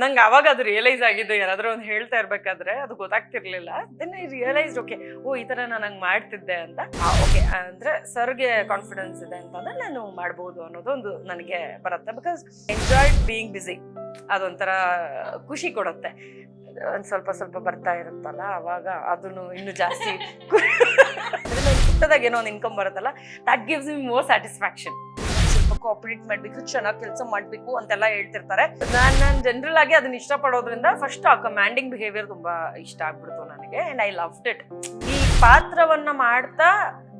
ನಂಗೆ ಅವಾಗ ಅದು ರಿಯಲೈಸ್ ಆಗಿದ್ದು, ಯಾರಾದರೂ ಒಂದು ಹೇಳ್ತಾ ಇರ್ಬೇಕಾದ್ರೆ ಅದು ಗೊತ್ತಾಗ್ತಿರ್ಲಿಲ್ಲ. Then I realise okay oh, ಈ ತರ ನಾನು ಹಂಗೆ ಮಾಡ್ತಿದ್ದೆ ಅಂತ. ಓಕೆ ಅಂದ್ರೆ ಸರ್ಗೆ ಕಾನ್ಫಿಡೆನ್ಸ್ ಇದೆ ಅಂತಂದ್ರೆ ನಾನು ಮಾಡ್ಬೋದು ಅನ್ನೋದು ಒಂದು ನನಗೆ ಬರುತ್ತೆ. ಬಿಕಾಸ್ ಎಂಜಾಯ್ಡ್ ಬೀಯಿಂಗ್ ಬಿಸಿ ಅದೊಂಥರ ಖುಷಿ ಕೊಡುತ್ತೆ. ಒಂದು ಸ್ವಲ್ಪ ಸ್ವಲ್ಪ ಬರ್ತಾ ಇರುತ್ತಲ್ಲ, ಅವಾಗ ಅದನ್ನು ಇನ್ನು ಜಾಸ್ತಿ ಪುಟ್ಟದಾಗ ಏನೋ ಒಂದು ಇನ್ಕಮ್ ಬರುತ್ತಲ್ಲ that gives me more satisfaction cooperate ಮಾಡ್ಬೇಕು, ಚೆನ್ನಾಗಿ ಕೆಲಸ ಮಾಡ್ಬೇಕು ಅಂತೆಲ್ಲ ಹೇಳ್ತಿರ್ತಾರೆ. ನಾನು ನಾನು ಜನರಲ್ ಆಗಿ ಅದನ್ನ ಇಷ್ಟಪಡೋದ್ರಿಂದ ಫಸ್ಟ್ ಆ ಕಮಾಂಡಿಂಗ್ ಬಿಹೇವಿಯರ್ ತುಂಬಾ ಇಷ್ಟ ಆಗ್ಬಿಡ್ತು ನನಗೆ ಅಂಡ್ ಐ ಲವ್ ಇಟ್ ಈ ಪಾತ್ರವನ್ನ ಮಾಡ್ತಾ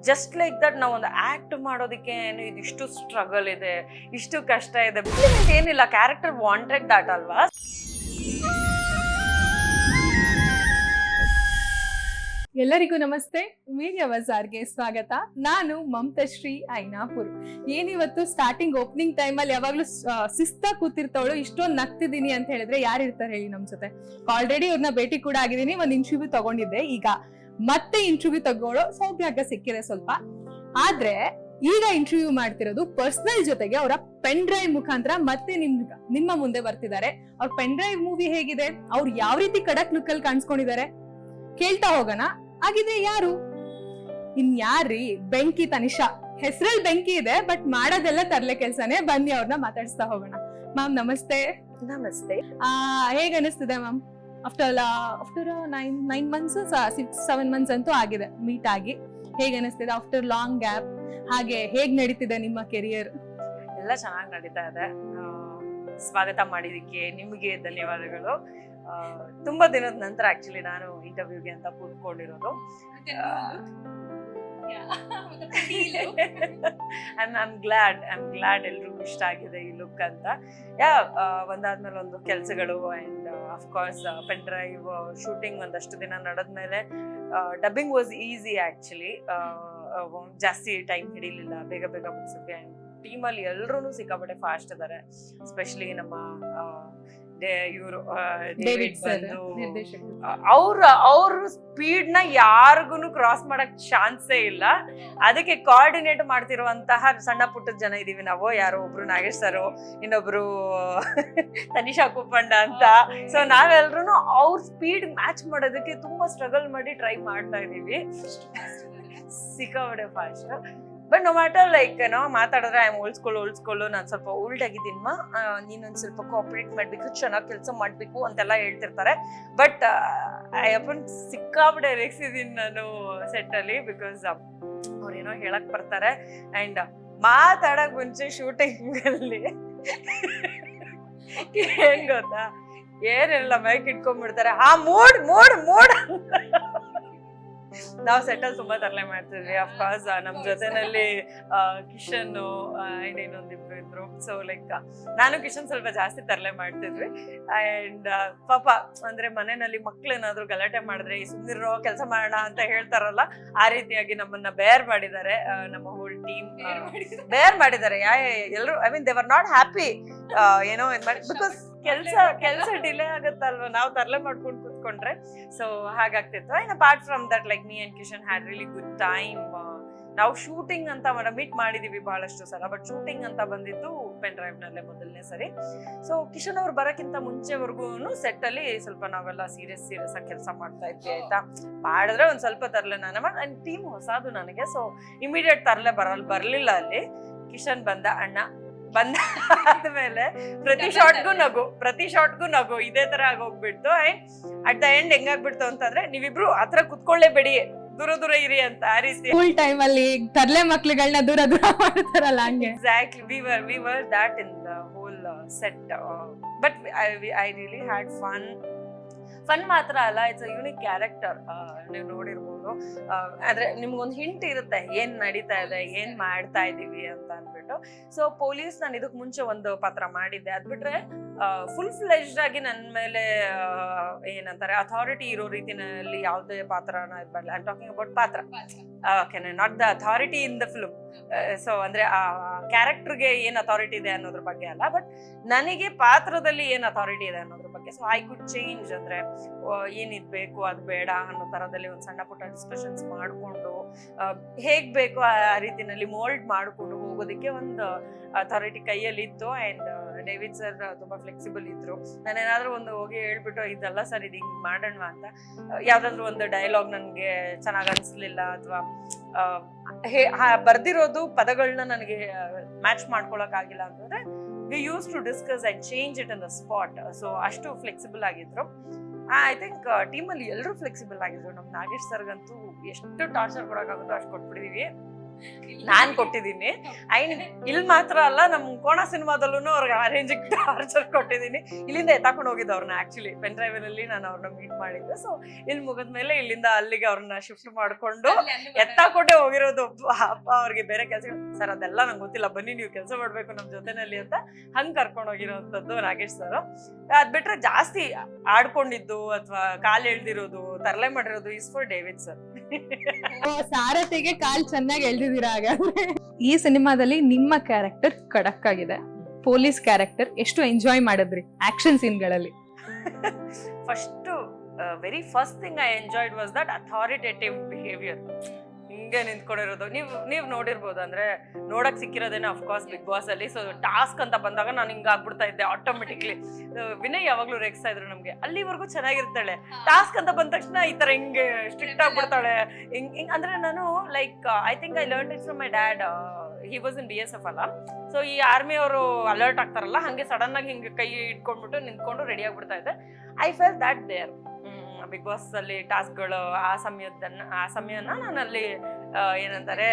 ಜಸ್ಟ್ ಲೈಕ್ ದಟ್ ನಾವು ಒಂದು ಆಕ್ಟ್ ಮಾಡೋದಕ್ಕೆ ಏನು ಇದಿಷ್ಟು ಸ್ಟ್ರಗಲ್ ಇದೆ, ಇಷ್ಟು ಕಷ್ಟ ಇದೆ. ಏನಿಲ್ಲ ಕ್ಯಾರೆಕ್ಟರ್ ವಾಂಟೆಡ್ ದಟ್ ಅಲ್ವಾ? ಎಲ್ಲರಿಗೂ ನಮಸ್ತೆ. ಮೀಡಿಯಾ ಬಜಾರ್ಗೆ ಸ್ವಾಗತ. ನಾನು ಮಮತಶ್ರೀ ಐನಾಪುರ್. ಏನಿವತ್ತು ಸ್ಟಾರ್ಟಿಂಗ್ ಓಪನಿಂಗ್ ಟೈಮಲ್ಲಿ ಯಾವಾಗ್ಲೂ ಶಿಸ್ತ ಕೂತಿರ್ತವಳು, ಇಷ್ಟೊಂದು ನಗ್ತಿದ್ದೀನಿ ಅಂತ ಹೇಳಿದ್ರೆ ಯಾರು ಇರ್ತಾರೆ ಹೇಳಿ ನಮ್ ಜೊತೆ. ಆಲ್ರೆಡಿ ಅವ್ರನ್ನ ಭೇಟಿ ಕೂಡ ಆಗಿದ್ದೀನಿ, ಒಂದು ಇಂಟರ್ವ್ಯೂ ತಗೊಂಡಿದ್ದೆ. ಈಗ ಮತ್ತೆ ಇಂಟರ್ವ್ಯೂ ತಗೊಳ್ಳೋ ಸೌಭಾಗ್ಯ ಸಿಕ್ಕಿದೆ ಸ್ವಲ್ಪ. ಆದ್ರೆ ಈಗ ಇಂಟರ್ವ್ಯೂ ಮಾಡ್ತಿರೋದು ಪರ್ಸನಲ್ ಜೊತೆಗೆ ಅವರ ಪೆನ್ ಡ್ರೈವ್ ಮುಖಾಂತರ ಮತ್ತೆ ನಿಮ್, ನಿಮ್ಮ ಮುಂದೆ ಬರ್ತಿದ್ದಾರೆ. ಅವ್ರ ಪೆನ್ ಡ್ರೈವ್ ಮೂವಿ ಹೇಗಿದೆ? ಅವ್ರು ಯಾವ ರೀತಿ ಕಡಕ್ ಲುಕ್ ಅಲ್ಲಿ ಕಾಣಿಸ್ಕೊಂಡಿದ್ದಾರೆ? ಕೇಳ್ತಾ ಹೋಗೋಣ. ಹಾಗಿದ್ರೆ ಯಾರು? ಇನ್ ಯಾರ್ರಿ? ಬೆಂಕಿ ತನಿಷಾ. ಹೆಸರಲ್ಲಿ ಬೆಂಕಿ ಇದೆ ಬಟ್ ಮಾಡೋದೆಲ್ಲ ತರ್ಲೆ ಕೆಲ್ಸನೇ. ಬನ್ನಿ ಅವ್ರನ್ನ ಮಾತಾಡ್ಸ್ತಾ ಹೋಗೋಣ. ಮ್ಯಾಮ್ ನಮಸ್ತೆ. ನಮಸ್ತೆ. ಆ ಹೇಗ್ ಅನಿಸ್ತಿದೆ ma'am? After after nine nine months six seven months ಅಂತೂ ಆಗಿದೆ ಮೀಟ್ ಆಗಿ. ಹೇಗೆ ಅನಿಸ್ತಿದೆ ಆಫ್ಟರ್ ಲಾಂಗ್ ಗ್ಯಾಪ್ ಹಾಗೆ ಹೇಗ್ ನಡೀತಿದೆ ನಿಮ್ಮ ಕೆರಿಯರ್ ಎಲ್ಲ ಚೆನ್ನಾಗಿ ನಡೀತಾ ಇದೆ. ಸ್ವಾಗತ ಮಾಡಿದಕ್ಕೆ ನಿಮಗೆ ಧನ್ಯವಾದಗಳು. ತುಂಬಾ ದಿನದ ನಂತರ ಆಕ್ಚುಲಿ ನಾನು ಇಂಟರ್ವ್ಯೂಗೆ ಅಂತ ಕೂತ್ಕೊಂಡಿರೋದು. I'm I'm glad I'm glad ಎಲ್ರಿಗೂ ಇಷ್ಟ ಆಗಿದೆ ಈ ಲುಕ್ ಅಂತ. ಯಾ ಒಂದಾದ್ಮೇಲೆ ಒಂದು ಕೆಲಸಗಳು and of course pen drive shooting ಒಂದಷ್ಟು ದಿನ ನಡೆದ್ಮೇಲೆ ಡಬ್ಬಿಂಗ್ ವಾಸ್ ಈಸಿ ಆಕ್ಚುಲಿ ಜಾಸ್ತಿ ಟೈಮ್ ಹಿಡಿಲಿಲ್ಲ ಬೇಗ ಬೇಗ ಮುಗಿಸಿದ್ವಿ ಅಂಡ್ ಟೀಮಲ್ಲಿ ಎಲ್ಲರೂ ಸಿಕ್ಕಾಪಟ್ಟೆ ಫಾಸ್ಟ್ ಇದಾರೆ. ಸ್ಪೆಷಲಿ ನಮ್ಮ ಇವರು ಡೇವಿಡ್ ನಿರ್ದೇಶಕರು. ಅವ್ರ ಅವ್ರ ಸ್ಪೀಡ್ನ ಯಾರಿಗೂ ಕ್ರಾಸ್ ಮಾಡಕ್ ಚಾನ್ಸೇ ಇಲ್ಲ. ಅದಕ್ಕೆ ಕೋಆರ್ಡಿನೇಟ್ ಮಾಡ್ತಿರುವಂತಹ ಸಣ್ಣ ಪುಟ್ಟದ ಜನ ಇದೀವಿ ನಾವು. ಯಾರೋ ಒಬ್ರು ನಾಗೇಶ್ ಸರ್ ಇನ್ನೊಬ್ರು ತನಿಷಾ ಕುಪ್ಪಂಡ ಅಂತ. ಸೊ ನಾವೆಲ್ಲರೂ ಅವ್ರ ಸ್ಪೀಡ್ ಮ್ಯಾಚ್ ಮಾಡೋದಕ್ಕೆ ತುಂಬಾ ಸ್ಟ್ರಗಲ್ ಮಾಡಿ ಟ್ರೈ ಮಾಡ್ತಾ ಇದೀವಿ. ಸಿಕ್ಕಾಪಡೆ fast but no matter like ಏನೋ ಮಾತಾಡಿದ್ರೆ ಐ ಉಳ್ಸ್ಕೊಳ್ಳು ಉಳ್ಸ್ಕೊಳ್ಳು ನಾನು ಸ್ವಲ್ಪ ಓಲ್ಡ್ ಆಗಿದ್ದೀನಮ್ಮ ನೀನೊಂದು ಸ್ವಲ್ಪ ಕೋಆಪರೇಟ್ ಮಾಡಬೇಕು, ಚೆನ್ನಾಗಿ ಕೆಲಸ ಮಾಡಬೇಕು, ಅಂತೆಲ್ಲ ಹೇಳ್ತಿರ್ತಾರೆ. ಬಟ್ ಐ ಅಪ್ಪನ್ ಸಿಕ್ಕಾಬಿಡೆ ರೇಗಿಸಿದ್ದೀನಿ ನಾನು ಸೆಟ್ಟಲ್ಲಿ ಬಿಕಾಸ್ ಅವ್ರೇನೋ ಹೇಳಕ್ ಬರ್ತಾರೆ. ಆ್ಯಂಡ್ ಮಾತಾಡಕ್ ಮುಂಚೆ ಶೂಟಿಂಗ್ ಅಲ್ಲಿ ಹೆಂಗ್ ಗೊತ್ತಾ? ಏನಿಲ್ಲ ಮೈಕ್ ಇಟ್ಕೊಂಡ್ಬಿಡ್ತಾರೆ? ಆ, ಮೂಡ್ ಮೂಡ್ ಮೂಡ್ ನಾವು ಸೆಟಲ್ ತುಂಬಾ ತರಲೆ ಮಾಡ್ತಿದ್ವಿ. ಅಫ್ಕೋರ್ಸ್ ನಮ್ ಜೊತೆನಲ್ಲಿ ಕಿಶನ್ ಅಂಡ್ ಇನ್ನೊಂದಿಬ್ರು ಇದ್ರು. ಸೊ ಲೈಕ್ ನಾನು ಕಿಶನ್ ಸ್ವಲ್ಪ ಜಾಸ್ತಿ ತರಲೆ ಮಾಡ್ತಿದ್ವಿ. ಅಂಡ್ ಪಾಪ ಅಂದ್ರೆ ಮನೆಯಲ್ಲಿ ಮಕ್ಳು ಏನಾದ್ರು ಗಲಾಟೆ ಮಾಡಿದ್ರೆ ಈ ಸುಮ್ನಿರೋ ಕೆಲಸ ಮಾಡೋಣ ಅಂತ ಹೇಳ್ತಾರಲ್ಲ ಆ ರೀತಿಯಾಗಿ ನಮ್ಮನ್ನ ಬೇರ್ ಮಾಡಿದ್ದಾರೆ. ನಮ್ಮ ಹೋಲ್ ಟೀಮ್ ಬೇರ್ ಮಾಡಿದ್ದಾರೆ. ಯಾ ಎಲ್ಲರೂ ಐ ಮೀನ್ ದೇವರ್ ನಾಟ್ ಹ್ಯಾಪಿ ಏನೋ ಬಿಕಾಸ್ ಕೆಲಸ ಕೆಲಸ ಡಿಲೇ ಆಗುತ್ತಲ್ವಾ? ನಾವು ತರಲೆ ಮಾಡ್ಕೊಂಡು ಕೂತ್ಕೊಂಡ್ರೆ. So ಹಾಗಾಗ್ತಿತ್ತು. And apart from that like me and Kishan had really good time ನಾವು ಶೂಟಿಂಗ್ ಅಂತ ಮೀಟ್ ಮಾಡಿದೀವಿ ಬಹಳಷ್ಟು ಸಲ. ಬಟ್ ಶೂಟಿಂಗ್ ಅಂತ ಬಂದಿದ್ದು ಪೆನ್ ಡ್ರೈವ್ ನಲ್ಲೇ ಮೊದಲನೇ ಸರಿ. ಸೊ ಕಿಶನ್ ಅವ್ರು ಬರೋಕ್ಕಿಂತ ಮುಂಚೆವರೆಗೂ ಸೆಟ್ ಅಲ್ಲಿ ಸ್ವಲ್ಪ ನಾವೆಲ್ಲ ಸೀರಿಯಸ್ ಸೀರಿಯಸ್ ಆಗಿ ಕೆಲಸ ಮಾಡ್ತಾ ಇದ್ವಿ, ಆಯ್ತಾ? ಮಾಡಿದ್ರೆ ಒಂದ್ ಸ್ವಲ್ಪ ತರಲೆ ನಾನು ಅಂಡ್ ಟೀಮ್ ಹೊಸದು ನನಗೆ. ಸೊ ಇಮಿಡಿಯೇಟ್ ತರಲೆ ಬರಲ್, ಬರಲಿಲ್ಲ ಅಲ್ಲಿ. ಕಿಶನ್ ಬಂದ, ಅಣ್ಣ ಬಂದ ಆದ್ಮೇಲೆ ಪ್ರತಿ ಶಾರ್ಟ್ಗೂ ನಗು ಪ್ರತಿ ಶಾರ್ಟ್ಗೂ ನಗು ಇದೇ ತರ ಆಗೋಗ್ಬಿಡ್ತು. ಅಂಡ್ ಅಟ್ ದ ಎಂಡ್ ಹೆಂಗಾಗ್ಬಿಡ್ತು ಅಂತಂದ್ರೆ ನೀವಿಬ್ರು ಹತ್ರ ಕುತ್ಕೊಳ್ಳೇಬೇಡಿ ದೂರ ದೂರ ಇರಿ ಅಂತ ಆ ರೀತಿ ಸ್ಕೂಲ್ ಟೈಮ್ ಅಲ್ಲಿ ತರ್ಲೆ ಮಕ್ಳುಗಳನ್ನ ದೂರ ದೂರ ಮಾಡ್ತಾರಲ್ಲ ಹಂಗೆ. Exactly we were we were that in the whole set but I I really had fun fun ಮಾತ್ರ ಅಲ್ಲ ಇಟ್ಸ್ ಯುನಿಕ್ ಕ್ಯಾರೆಕ್ಟರ್ ನೀವು ನೋಡಿರ್ಬೋದು. ಆದ್ರೆ ನಿಮ್ಗೊಂದು ಹಿಂಟ್ ಇರುತ್ತೆ, ಏನ್ ನಡೀತಾ ಇದೆ, ಏನ್ ಮಾಡ್ತಾ ಇದೀವಿ ಅಂತ ಅಂದ್ಬಿಟ್ಟು. ಸೊ ಪೊಲೀಸ್ ನಾನು ಇದಕ್ ಮುಂಚೆ ಒಂದು ಪಾತ್ರ ಮಾಡಿದ್ದೆ. ಅದ್ ಬಿಟ್ರೆ ಫುಲ್ ಫ್ಲೆಜ್ಡ್ ಆಗಿ ನನ್ನ ಮೇಲೆ ಏನಂತಾರೆ ಅಥಾರಿಟಿ ಇರೋ ರೀತಿನಲ್ಲಿ ಯಾವುದೇ ಪಾತ್ರನ ಇದು ಮಾಡಲ್ಲ ಐ ಟಾಕಿಂಗ್ ಅಬೌಟ್ ಪಾತ್ರ. Not the authority in the film so ಅಂದ್ರೆ ಆ ಕ್ಯಾರೆಕ್ಟರ್ಗೆ ಏನ್ ಅಥಾರಿಟಿ ಇದೆ ಅನ್ನೋದ್ರ ಬಗ್ಗೆ ಅಲ್ಲ ಬಟ್ ನನಗೆ ಪಾತ್ರದಲ್ಲಿ ಏನ್ ಅಥಾರಿಟಿ ಇದೆ ಅನ್ನೋದ್ರ ಬಗ್ಗೆ. ಸೊ ಐ ಕುಡ್ ಚೇಂಜ್ ಅಂದ್ರೆ ಏನಿದ್ ಬೇಕು ಅದ್ ಬೇಡ ಅನ್ನೋ ತರದಲ್ಲಿ ಒಂದ್ ಸಣ್ಣ ಪುಟ್ಟ ಡಿಸ್ಕಷನ್ಸ್ ಮಾಡಿಕೊಂಡು ಹೇಗ್ ಬೇಕು ಆ ರೀತಿನಲ್ಲಿ ಮೋಲ್ಡ್ ಮಾಡಿಕೊಂಡು ಹೋಗೋದಕ್ಕೆ ಒಂದು ಅಥಾರಿಟಿ ಕೈಯಲ್ಲಿ ಇತ್ತು ಅಂಡ್ ಡೇವಿಡ್ ಸರ್ ತುಂಬಾ ಫ್ಲೆಕ್ಸಿಬಲ್ ಇದ್ರು. ನಾನೇನಾದ್ರೂ ಒಂದು ಹೋಗಿ ಹೇಳ್ಬಿಟ್ಟು, ಇದೆಲ್ಲ ಸರ್, ಇದು ಹಿಂಗ್ ಮಾಡೋಣ ಅಂತ. ಯಾವ್ದಾದ್ರು ಒಂದು ಡೈಲಾಗ್ ನನ್ಗೆ ಚೆನ್ನಾಗ್ ಅನ್ಸ್ಲಿಲ್ಲ ಅಥವಾ ಬರ್ದಿರೋದು ಪದಗಳನ್ನ ನನಗೆ ಮ್ಯಾಚ್ ಮಾಡ್ಕೊಳಕ್ ಆಗಿಲ್ಲ ಅಂತಂದ್ರೆ we use to discuss and change it in the spot so ಅಷ್ಟು ಫ್ಲೆಕ್ಸಿಬಲ್ ಆಗಿದ್ರು. ಐ ಥಿಂಕ್ ಟೀಮಲ್ಲಿ ಎಲ್ಲರೂ ಫ್ಲೆಕ್ಸಿಬಲ್ ಆಗಿದ್ರು. ನಮ್ ನಾಗೇಶ್ ಸರ್ಗಂತೂ ಎಷ್ಟು ಟಾರ್ಚರ್ ಕೊಡೋಕ್ಕಾಗುತ್ತೋ ಅಷ್ಟು ಕೊಟ್ಬಿಟ್ಟಿದೀವಿ. ನಾನ್ ಕೊಟ್ಟಿದ್ದೀನಿ. ಐನ್ ಇಲ್ಲಿ ಮಾತ್ರ ಅಲ್ಲ ನಮ್ ಕೋಣ ಸಿನಿಮಾದಲ್ಲೂ ಅವ್ರಿಗೆ ಅರೇಂಜ್ ಟಾರ್ಚರ್ ಕೊಟ್ಟಿದ್ದೀನಿ. ಇಲ್ಲಿಂದ ಎತ್ತಾಕೊಂಡು ಹೋಗಿದ್ದು ಅವ್ರನ್ನ ಆಕ್ಚುಲಿ ಪೆನ್ ಡ್ರೈವರ್ ಅಲ್ಲಿ ನಾನು ಅವ್ರನ್ನ ಮೀಟ್ ಮಾಡಿದ್ದೆ. ಸೊ ಇಲ್ಲಿ ಮುಗಿದ್ಮೇಲೆ ಇಲ್ಲಿಂದ ಅಲ್ಲಿಗೆ ಅವ್ರನ್ನ ಶಿಫ್ಟ್ ಮಾಡ್ಕೊಂಡು ಎತ್ತಾಕೊಂಡೇ ಹೋಗಿರೋದು. ಅಪ್ಪ ಅವ್ರಿಗೆ ಬೇರೆ ಕೆಲಸ ಸರ್ ಅದೆಲ್ಲ ನಂಗೆ ಗೊತ್ತಿಲ್ಲ. ಬನ್ನಿ ನೀವು ಕೆಲಸ ಮಾಡ್ಬೇಕು ನಮ್ ಜೊತೆನಲ್ಲಿ ಅಂತ ಹಂಗ್ ಕರ್ಕೊಂಡು ಹೋಗಿರೋಂಥದ್ದು ನಾಗೇಶ್ ಸರ್. ಅದ್ ಬಿಟ್ರೆ ಜಾಸ್ತಿ ಆಡ್ಕೊಂಡಿದ್ದು ಅಥವಾ ಕಾಲ್ ಎಳ್ದಿರೋದು ತರಲೆ ಮಾಡಿರೋದು ಇಸ್ ಫಾರ್ ಡೇವಿಡ್ ಸರ್. ಸಾರಥಿಗೆ ಕಾಲ್ ಚೆನ್ನಾಗಿ ಎಳ್ದಿದ್ದೀರಾ ಹಾಗಾದ್ರೆ? ಈ ಸಿನಿಮಾದಲ್ಲಿ ನಿಮ್ಮ ಕ್ಯಾರೆಕ್ಟರ್ ಕಡಕ್ ಆಗಿದೆ ಪೊಲೀಸ್ ಕ್ಯಾರೆಕ್ಟರ್ ಎಷ್ಟು ಎಂಜಾಯ್ ಮಾಡಿದ್ರಿ action ಸೀನ್ಗಳಲ್ಲಿ? First very first thing I enjoyed was that authoritative behaviour ಹಿಂಗೆ ನಿಂತ್ಕೊಂಡಿರೋದು. ನೀವು ನೀವು ನೋಡಿರ್ಬೋದು ಅಂದ್ರೆ ನೋಡಕ್ ಸಿಕ್ಕಿರೋದೇನೆ ಅಫ್ಕೋರ್ಸ್ ಬಿಗ್ ಬಾಸ್ ಅಲ್ಲಿ. ಸೊ ಟಾಸ್ಕ್ ಅಂತ ಬಂದಾಗ ನಾನು ಹಿಂಗ ಆಗ್ಬಿಡ್ತಾ ಇದ್ದೆ ಆಟೋಮೆಟಿಕ್ಲಿ ವಿನಯ್ ಯಾವಾಗ್ಲೂ ರೇಗಿಸ್ತಾ ಇದ್ರು ನಮ್ಗೆ ಅಲ್ಲಿವರೆಗೂ ಚೆನ್ನಾಗಿರ್ತಾಳೆ. ಟಾಸ್ಕ್ ಅಂತ ಬಂದ ತಕ್ಷಣ ಈ ತರ ಹಿಂಗೆ ಸ್ಟ್ರಿಕ್ಟ್ ಆಗ್ಬಿಡ್ತಾಳೆ. ಹಿಂಗ್ ಹಿಂಗ್ ಅಂದ್ರೆ ನಾನು like I think I learn it from my dad he was in B S F ಅಲ್ಲ. ಸೊ ಈ ಆರ್ಮಿ ಅವರು ಅಲರ್ಟ್ ಆಗ್ತಾರಲ್ಲ ಹಂಗೆ ಸಡನ್ ಆಗಿ ಹಿಂಗೆ ಕೈ ಇಟ್ಕೊಂಡ್ಬಿಟ್ಟು ನಿಂತ್ಕೊಂಡು ರೆಡಿ ಆಗ್ಬಿಡ್ತಾ ಇದ್ದೆ. I felt that there big boss ಅಲ್ಲಿ ಟಾಸ್ಕ್ಗಳು ಆ ಸಮಯದನ್ನ, ಆ ಸಮಯನ ನಾನಲ್ಲಿ ಏನಂತಾರೆ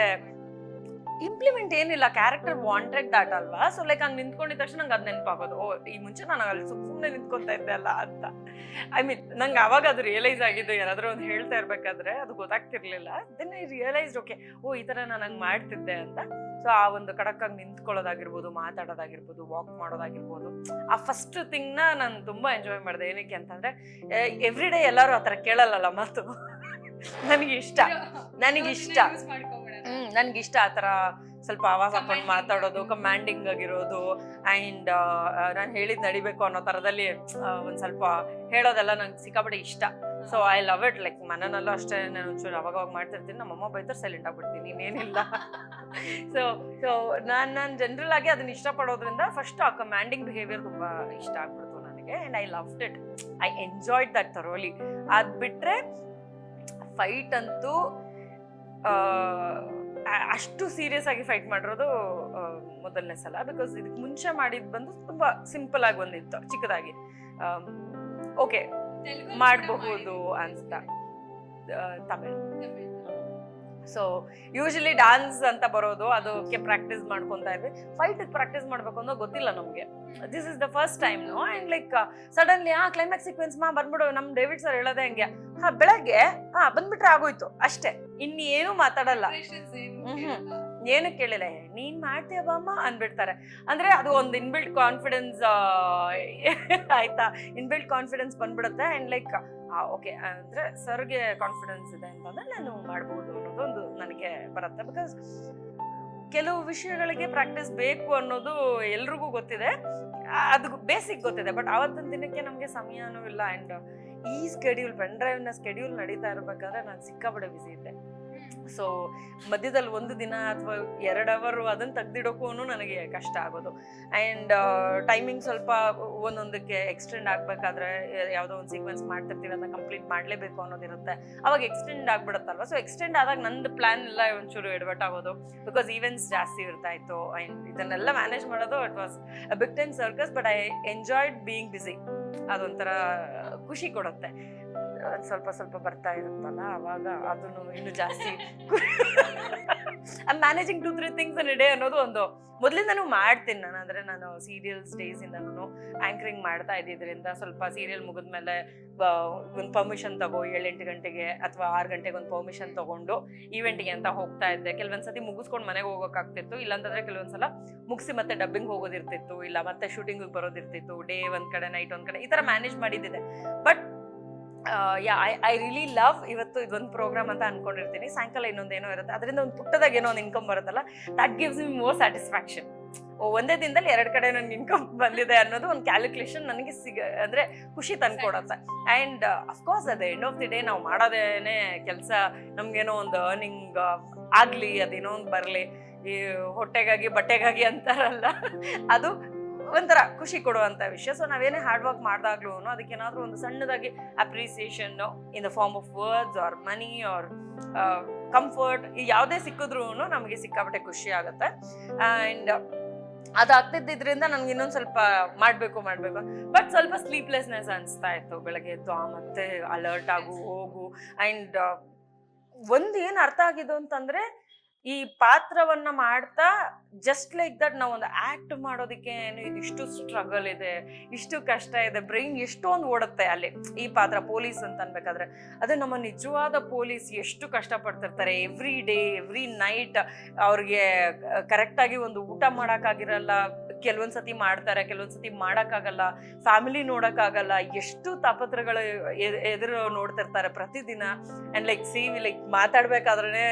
ಇಂಪ್ಲಿಮೆಂಟ್ ಏನಿಲ್ಲ ಕ್ಯಾರೆಕ್ಟರ್ ವಾಂಟೆಡ್ ದಾಟ್ ಅಲ್ವಾ? ಸೊ ಲೈಕ್ ಹಂಗೆ ನಿಂತ್ಕೊಂಡಿದ ತಕ್ಷಣ ನಂಗೆ ಅದು ನೆನಪಾಗೋದು. ಓ, ಈ ಮುಂಚೆ ನಾನು ಅಲ್ಲಿ ಸುಮ್ ಸುಮ್ಮನೆ ನಿಂತ್ಕೊತಾ ಇದ್ದೆ ಅಲ್ಲ ಅಂತ. ಐ ಮೀನ್ ನಂಗೆ ಅವಾಗ ಅದು ರಿಯಲೈಸ್ ಆಗಿದ್ದು ಯಾರಾದರೂ ಒಂದು ಹೇಳ್ತಾ ಇರ್ಬೇಕಾದ್ರೆ ಅದು ಗೊತ್ತಾಗ್ತಿರ್ಲಿಲ್ಲ. Then I realised okay oh, ಈ ತರ ನಾನು ಹಂಗೆ ಮಾಡ್ತಿದ್ದೆ ಅಂತ. ಸೊ ಆ ಒಂದು ಕಡಕ್ಕಾಗಿ ನಿಂತ್ಕೊಳ್ಳೋದಾಗಿರ್ಬೋದು ಮಾತಾಡೋದಾಗಿರ್ಬೋದು ವಾಕ್ ಮಾಡೋದಾಗಿರ್ಬೋದು ಆ ಫಸ್ಟ್ ಥಿಂಗ್ನ ನಾನು ತುಂಬಾ ಎಂಜಾಯ್ ಮಾಡಿದೆ. ಏನಕ್ಕೆ ಅಂತಂದ್ರೆ ಎವ್ರಿ ಡೇ ಎಲ್ಲರೂ ಆ ಥರ ಕೇಳಲ್ಲಲ್ಲ ಮಾತು? ನನಗೆ ಇಷ್ಟ. ನನಗೆ ಇಷ್ಟ. ಹ್ಮ್ ನನ್ಗೆ ಇಷ್ಟ ಆ ಥರ ಸ್ವಲ್ಪ ಆವಾಜ್ ಹಾಕೊಂಡು ಮಾತಾಡೋದು ಕಮ್ಯಾಂಡಿಂಗ್ ಆಗಿರೋದು ಆ್ಯಂಡ್ ನಾನು ಹೇಳಿದ್ ನಡಿಬೇಕು ಅನ್ನೋ ಥರದಲ್ಲಿ ಆ, ಒಂದ್ ಸ್ವಲ್ಪ ಹೇಳೋದೆಲ್ಲ ನಂಗೆ ಸಿಕ್ಕಾಪಟ್ಟೆ ಇಷ್ಟ. So I love it like ಮನೆಯಲ್ಲೂ ಅಷ್ಟೇ ನಾನು ಒಂಚೂರು ಅವಾಗವಾಗ ಅವಾಗ ಮಾಡ್ತಿರ್ತೀನಿ. ನಮ್ಮ ಅಮ್ಮ ಬೈತಾರೆ ಸೈಲೆಂಟ್ ಆಗ್ಬಿಡ್ತೀನಿ ಇನ್ನೇನಿಲ್ಲ ಸೊ ಸೊ ನಾನು ನಾನು ಜನರಲ್ ಆಗಿ ಅದನ್ನ ಇಷ್ಟಪಡೋದ್ರಿಂದ ಫಸ್ಟ್ ಆ ಕಮ್ಯಾಂಡಿಂಗ್ ಬಿಹೇವಿಯರ್ ತುಂಬ ಇಷ್ಟ ಆಗ್ಬಿಡ್ತು ನನಗೆ. And I loved it I enjoyed that thoroughly ಅದು ಬಿಟ್ಟರೆ ಫೈಟ್ ಅಂತೂ ಅಷ್ಟು ಸೀರಿಯಸ್ ಆಗಿ ಫೈಟ್ ಮಾಡಿರೋದು ಮೊದಲನೇ ಸಲ. ಬಿಕಾಸ್ ಇದಕ್ಕೆ ಮುಂಚೆ ಮಾಡಿದ್ದು ಬಂದು ತುಂಬ ಸಿಂಪಲ್ ಆಗಿ ಒಂದಿತ್ತು ಚಿಕ್ಕದಾಗಿ. ಓಕೆ ಮಾಡಬಹುದು ಅಂತ ತಮಿಳ್. ಸೊ ಯೂಶಲಿ ಡಾನ್ಸ್ ಅಂತ ಬರೋದು, ಅದಕ್ಕೆ ಪ್ರಾಕ್ಟೀಸ್ ಮಾಡ್ಕೊತಾ ಇದ್ವಿ. ಫೈಟ್ ಪ್ರಾಕ್ಟೀಸ್ ಮಾಡ್ಬೇಕು ಅನ್ನೋ ಗೊತ್ತಿಲ್ಲ ನಮ್ಗೆ. This is the first time and like suddenly ಆ ಕ್ಲೈಮ್ಯಾಕ್ಸ್ ಸೀಕ್ವೆನ್ಸ್ ಮಾ ಬಂದ್ಬಿಡು. ನಮ್ ಡೇವಿಡ್ ಸರ್ ಹೇಳೋದೇ ಹಂಗೆ, ಹಾ, ಬೆಳಗ್ಗೆ, ಹಾ, ಬಂದ್ಬಿಟ್ರೆ ಆಗೋಯ್ತು, ಅಷ್ಟೇ. ಇನ್ನೇನು ಮಾತಾಡಲ್ಲ. ಏನು ಕೇಳಿಲ್ಲ. "ಏ, ನೀನ್ ಮಾಡ್ತೀಯ ಬಾಮ್ಮ ಅನ್ಬಿಡ್ತಾರೆ ಅಂದ್ರೆ ಅದು ಒಂದು ಇನ್ಬಿಲ್ಟ್ ಕಾನ್ಫಿಡೆನ್ಸ್ ಆಯ್ತಾ? ಇನ್ಬಿಲ್ಟ್ ಕಾನ್ಫಿಡೆನ್ಸ್ ಬಂದ್ಬಿಡುತ್ತೆ. ಅಂಡ್ ಲೈಕ್ ಓಕೆ ಅಂದ್ರೆ ಸರ್ಗೆ ಕಾನ್ಫಿಡೆನ್ಸ್ ಇದೆ ಅಂತಂದ್ರೆ ನಾನು ಮಾಡ್ಬೋದು ಅನ್ನೋದು ಒಂದು ನನಗೆ ಬರುತ್ತೆ. ಬಿಕಾಸ್ ಕೆಲವು ವಿಷಯಗಳಿಗೆ ಪ್ರಾಕ್ಟೀಸ್ ಬೇಕು ಅನ್ನೋದು ಎಲ್ರಿಗೂ ಗೊತ್ತಿದೆ. ಅದು ಬೇಸಿಕ್ ಗೊತ್ತಿದೆ. ಬಟ್ ಆವತ್ತಿನ ದಿನಕ್ಕೆ ನಮಗೆ ಸಮಯನೂ ಇಲ್ಲ. ಅಂಡ್ ಈ ಸ್ಕೆಡ್ಯೂಲ್ ಪೆನ್ ಡ್ರೈವ್ನ ಸ್ಕೆಡ್ಯೂಲ್ ನಡೀತಾ ಇರಬೇಕಾದ್ರೆ ನಾನು ಸಿಕ್ಕಾಪಟ್ಟೆ ಬಿಸಿ ಇದ್ದೆ. ಸೊ ಮಧ್ಯದಲ್ಲಿ ಒಂದು ದಿನ ಅಥವಾ ಎರಡು ಅವರು ಅದನ್ನು ತೆಗ್ದಿಡೋಕ್ಕೂ ನನಗೆ ಕಷ್ಟ ಆಗೋದು. ಆ್ಯಂಡ್ ಟೈಮಿಂಗ್ ಸ್ವಲ್ಪ ಒಂದೊಂದಕ್ಕೆ ಎಕ್ಸ್ಟೆಂಡ್ ಆಗಬೇಕಾದ್ರೆ ಯಾವುದೋ ಒಂದು ಸೀಕ್ವೆನ್ಸ್ ಮಾಡ್ತಿರ್ತೀವಿ, ಅದನ್ನ ಕಂಪ್ಲೀಟ್ ಮಾಡಲೇಬೇಕು ಅನ್ನೋದಿರುತ್ತೆ. ಅವಾಗ ಎಕ್ಸ್ಟೆಂಡ್ ಆಗ್ಬಿಡುತ್ತಲ್ವ? ಸೊ ಎಕ್ಸ್ಟೆಂಡ್ ಆದಾಗ ನಂದು ಪ್ಲಾನ್ ಎಲ್ಲ ಒಂಚೂರು ಎಡ್ವರ್ಟ್ ಆಗೋದು. ಬಿಕಾಸ್ ಈವೆಂಟ್ಸ್ ಜಾಸ್ತಿ ಇರ್ತಾ ಇತ್ತು. ಆ್ಯಂಡ್ ಇದನ್ನೆಲ್ಲ ಮ್ಯಾನೇಜ್ ಮಾಡೋದು it was big time circus but I enjoyed being busy ಅದೊಂಥರ ಖುಷಿ ಕೊಡುತ್ತೆ. ಸ್ವಲ್ಪ ಸ್ವಲ್ಪ ಬರ್ತಾ ಇರುತ್ತಲ್ಲ ಅವಾಗ ಅದನ್ನು ಇನ್ನು ಜಾಸ್ತಿ managing two three things on day ಅನ್ನೋದು ಒಂದು. ಮೊದಲಿಂದನೂ ಮಾಡ್ತೀನಿ ನಾನು ಅಂದ್ರೆ ನಾನು ಸೀರಿಯಲ್ಸ್ ಡೇಸ್ ಇಂದನು ಆಂಕರಿಂಗ್ ಮಾಡ್ತಾ ಇದ್ದಿದ್ದರಿಂದ ಸ್ವಲ್ಪ ಸೀರಿಯಲ್ ಮುಗಿದ್ಮೇಲೆ ಒಂದು ಪರ್ಮಿಷನ್ ತಗೋ ಏಳೆಂಟು ಗಂಟೆಗೆ ಅಥವಾ ಆರು ಗಂಟೆಗೆ ಒಂದು ಪರ್ಮಿಷನ್ ತಗೊಂಡು ಈವೆಂಟ್ಗೆ ಅಂತ ಹೋಗ್ತಾ ಇದ್ದೆ. ಕೆಲವೊಂದ್ಸತಿ ಮುಗಿಸ್ಕೊಂಡು ಮನೆಗೆ ಹೋಗೋಕ್ಕಾಗ್ತಿತ್ತು ಇಲ್ಲಾಂತಂದರೆ ಕೆಲವೊಂದು ಸಲ ಮುಗಿಸಿ ಮತ್ತೆ ಡಬ್ಬಿಂಗ್ ಹೋಗೋದಿರ್ತಿತ್ತು ಇಲ್ಲ ಮತ್ತೆ ಶೂಟಿಂಗ್ ಬರೋದಿರ್ತಿತ್ತು ಡೇ ಒಂದ್ ಕಡೆ ನೈಟ್ ಒಂದ್ ಕಡೆ ಈ ಥರ manage ಮಾಡಿದ್ದಿದೆ. But yeah, I I really love ಇವತ್ತು ಇದೊಂದು ಪ್ರೋಗ್ರಾಮ್ ಅಂತ ಅನ್ಕೊಂಡಿರ್ತೀನಿ. ಸಾಯಂಕಾಲ ಇನ್ನೊಂದೇನೋ ಇರುತ್ತೆ. ಅದರಿಂದ ಒಂದು ಪುಟ್ಟದಾಗ ಏನೋ ಒಂದು ಇನ್ಕಮ್ ಬರುತ್ತಲ್ಲ that gives me more satisfaction ಒಂದೇ ದಿನದಲ್ಲಿ ಎರಡು ಕಡೆ ನನಗೆ ಇನ್ಕಮ್ ಬಂದಿದೆ ಅನ್ನೋದು ಒಂದು ಕ್ಯಾಲ್ಕುಲೇಷನ್ ನನಗೆ ಸಿಗ, ಅಂದ್ರೆ ಖುಷಿ ತಂದ್ಕೊಡತ್ತೆ. ಆ್ಯಂಡ್ ಅಫ್ಕೋರ್ಸ್ ಅದೇ ಎಂಡ್ ಆಫ್ ದಿ ಡೇ ನಾವು ಮಾಡೋದೇನೆ ಕೆಲಸ, ನಮ್ಗೇನೋ ಒಂದು ಅರ್ನಿಂಗ್ ಆಗ್ಲಿ, ಅದೇನೋ ಒಂದು ಬರಲಿ, ಈ ಹೊಟ್ಟೆಗಾಗಿ ಬಟ್ಟೆಗಾಗಿ ಅಂತಾರಲ್ಲ, ಅದು ಒಂಥರ ಖುಷಿ ಕೊಡುವಂತ ವಿಷಯ. ಸೊ ನಾವೇನೇ ಹಾರ್ಡ್ ವರ್ಕ್ ಮಾಡಿದಾಗ್ಲೂ ಅದಕ್ಕೆ ಏನಾದರೂ ಒಂದು ಸಣ್ಣದಾಗಿ appreciation in the form of words or money or comfort ಯಾವುದೇ ಸಿಕ್ಕಿದ್ರು ನಮಗೆ ಸಿಕ್ಕಾಪಟ್ಟೆ ಖುಷಿ ಆಗುತ್ತೆ. ಆ್ಯಂಡ್ ಅದಾಗ್ತಿದ್ದಿದ್ರಿಂದ ನನ್ಗೆ ಇನ್ನೊಂದು ಸ್ವಲ್ಪ ಮಾಡಬೇಕು ಮಾಡಬೇಕು. ಬಟ್ ಸ್ವಲ್ಪ ಸ್ಲೀಪ್ಲೆಸ್ನೆಸ್ ಅನಿಸ್ತಾ ಇತ್ತು. ಬೆಳಗ್ಗೆ ಎದ್ದು ಆ ಮತ್ತೆ ಅಲರ್ಟ್ ಆಗು, ಹೋಗು. ಆ್ಯಂಡ್ ಒಂದು ಏನು ಅರ್ಥ ಆಗಿದ್ದು ಅಂತಂದ್ರೆ ಈ ಪಾತ್ರವನ್ನ ಮಾಡ್ತಾ ಜಸ್ಟ್ ಲೈಕ್ ದಟ್ ನಾವು ಒಂದು ಆಕ್ಟ್ ಮಾಡೋದಕ್ಕೆ ಏನು ಇದಿಷ್ಟು ಸ್ಟ್ರಗಲ್ ಇದೆ, ಇಷ್ಟು ಕಷ್ಟ ಇದೆ ಬ್ರೈನ್ ಎಷ್ಟೊಂದು ಓಡುತ್ತೆ ಅಲ್ಲಿ. ಈ ಪಾತ್ರ ಪೊಲೀಸ್ ಅಂತ ಅನ್ಬೇಕಾದ್ರೆ, ಅದೇ ನಮ್ಮ ನಿಜವಾದ ಪೊಲೀಸ್ ಎಷ್ಟು ಕಷ್ಟಪಡ್ತಿರ್ತಾರೆ. ಎವ್ರಿ ಡೇ ಎವ್ರಿ ನೈಟ್ ಅವ್ರಿಗೆ ಕರೆಕ್ಟಾಗಿ ಒಂದು ಊಟ ಮಾಡೋಕ್ಕಾಗಿರಲ್ಲ ಕೆಲವೊಂದ್ಸತಿ ಮಾಡ್ತಾರೆ ಕೆಲವೊಂದ್ಸತಿ ಮಾಡೋಕ್ಕಾಗಲ್ಲ ಫ್ಯಾಮಿಲಿ ನೋಡೋಕ್ಕಾಗಲ್ಲ, ಎಷ್ಟು ತಾಪತ್ರಗಳು ಎದುರು ನೋಡ್ತಿರ್ತಾರೆ ಪ್ರತಿದಿನ. ಆ್ಯಂಡ್ ಲೈಕ್ ಸಿ ಲೈಕ್ ಮಾತಾಡ್ಬೇಕಾದ್ರೆ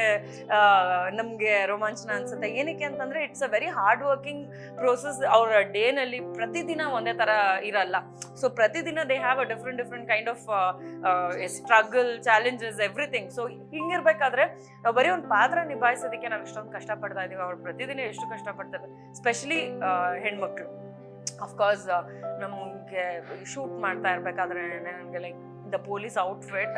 ನಮಗೆ ರೋಮಾಂಚನ ಅನ್ಸುತ್ತೆ. ಏನಕ್ಕೆ ಅಂತಂದ್ರೆ it's a very hard working process ಅವರ ಡೇನಲ್ಲಿ ಪ್ರತಿದಿನ ಒಂದೇ ಥರ ಇರಲ್ಲ. ಸೊ ಪ್ರತಿದಿನ they have a different different kind of struggle challenges everything so ಹಿಂಗಿರ್ಬೇಕಾದ್ರೆ, ನಾವು ಬರೀ ಒಂದು ಪಾತ್ರ ನಿಭಾಯಿಸೋದಕ್ಕೆ ನಾವು ಎಷ್ಟೊಂದು ಕಷ್ಟಪಡ್ತಾ ಇದೀವಿ. ಅವ್ರು ಪ್ರತಿದಿನ ಎಷ್ಟು ಕಷ್ಟಪಡ್ತಾರೆ. ಸ್ಪೆಷಲಿ ಹೆಣ್ಮಕ್ಳು. ಅಫ್ಕೋರ್ಸ್ ನಮಗೆ ಶೂಟ್ ಮಾಡ್ತಾ ಇರಬೇಕಾದ್ರೆ, ನನಗೆ like the police outfit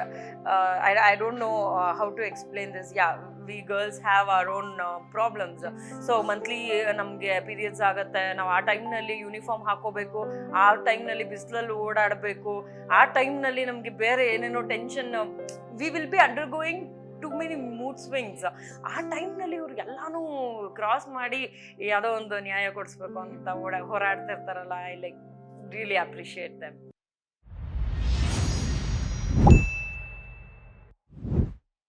I I don't know how to explain this ya we girls have our own problems so monthly ನಮಗೆ ಪೀರಿಯಡ್ಸ್ ಆಗುತ್ತೆ. ನಾವು ಆ ಟೈಮ್ನಲ್ಲಿ ಯೂನಿಫಾರ್ಮ್ ಹಾಕೋಬೇಕು, ಆ ಟೈಮ್ನಲ್ಲಿ ಬಿಸಿಲಲ್ಲಿ ಓಡಾಡಬೇಕು. ಆ ಟೈಮ್ನಲ್ಲಿ ನಮಗೆ ಬೇರೆ ಏನೇನೋ tension we will be under going to many mood swings ಆ ಟೈಮ್ನಲ್ಲಿ ಇವ್ರು ಎಲ್ಲನೂ ಕ್ರಾಸ್ ಮಾಡಿ ಯಾವುದೋ ಒಂದು ನ್ಯಾಯ ಕೊಡಿಸ್ಬೇಕು ಅಂತ ಓಡ, ಹೋರಾಡ್ತಿರ್ತಾರಲ್ಲ. I like really appreciate them